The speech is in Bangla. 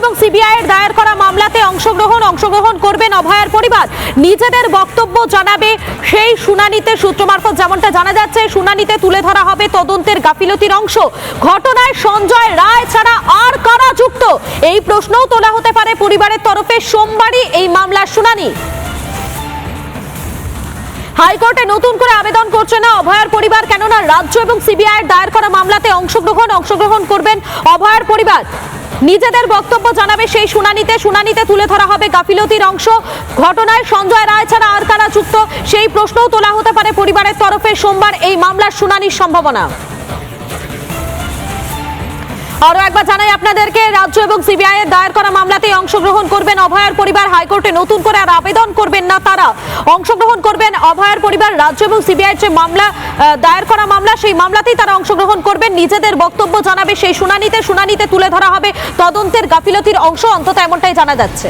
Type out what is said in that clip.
এবং সিবিআই এর দায়ের করা মামলাতে অংশগ্রহণ অংশগ্রহণ করবেন অভয়ার পরিবার। নিজেদের বক্তব্য জানাবে সেই শুনানিতে সূত্র মারফত। যেমনটা জানা যাচ্ছে, শুনানিতে তুলে ধরা হবে তদন্তের গাফিলতির অংশ। ঘটনায় সঞ্জয় রায় ছাড়া আর কারা যুক্ত? এই প্রশ্নও তোলা হতে পারে পরিবারের তরফে সোমবারই এই মামলার শুনানি। হাইকোর্টে নতুন করে আবেদন করছে না অভয়ার পরিবার, কেননা রাজ্য এবং সিবিআই দায়ের করা মামলাতে অংশগ্রহণ অংশগ্রহণ করবেন অভয়ার পরিবার। নিজেদের বক্তব্য জানাবে সেই শুনানিতে। শুনানিতে তুলে ধরা হবে গাফিলতির অংশ। ঘটনায় সঞ্জয় রায় ছাড়া আর কারা যুক্ত, সেই প্রশ্নও তোলা হতে পারে পরিবারের তরফে। সোমবার এই মামলার শুনানির সম্ভাবনা। আরও একবার জানাই আপনাদেরকে, রাজ্য এবং সিবিআই এর দায়ের করা মামলাতে অংশগ্রহণ করবেন অভয়ার পরিবার হাইকোর্টে। নতুন করে আর আবেদন করবেন না তারা। অংশগ্রহণ করবেন অভয়ার পরিবার, রাজ্য এবং সিবিআই যে মামলা দায়ের করা মামলা, সেই মামলাতেই তারা অংশগ্রহণ করবেন। নিজেদের বক্তব্য জানাবে, সেই শুনানিতে শুনানিতে তুলে ধরা হবে। তদন্তের গাফিলতির অংশ অন্তত এমনটাই জানা যাচ্ছে।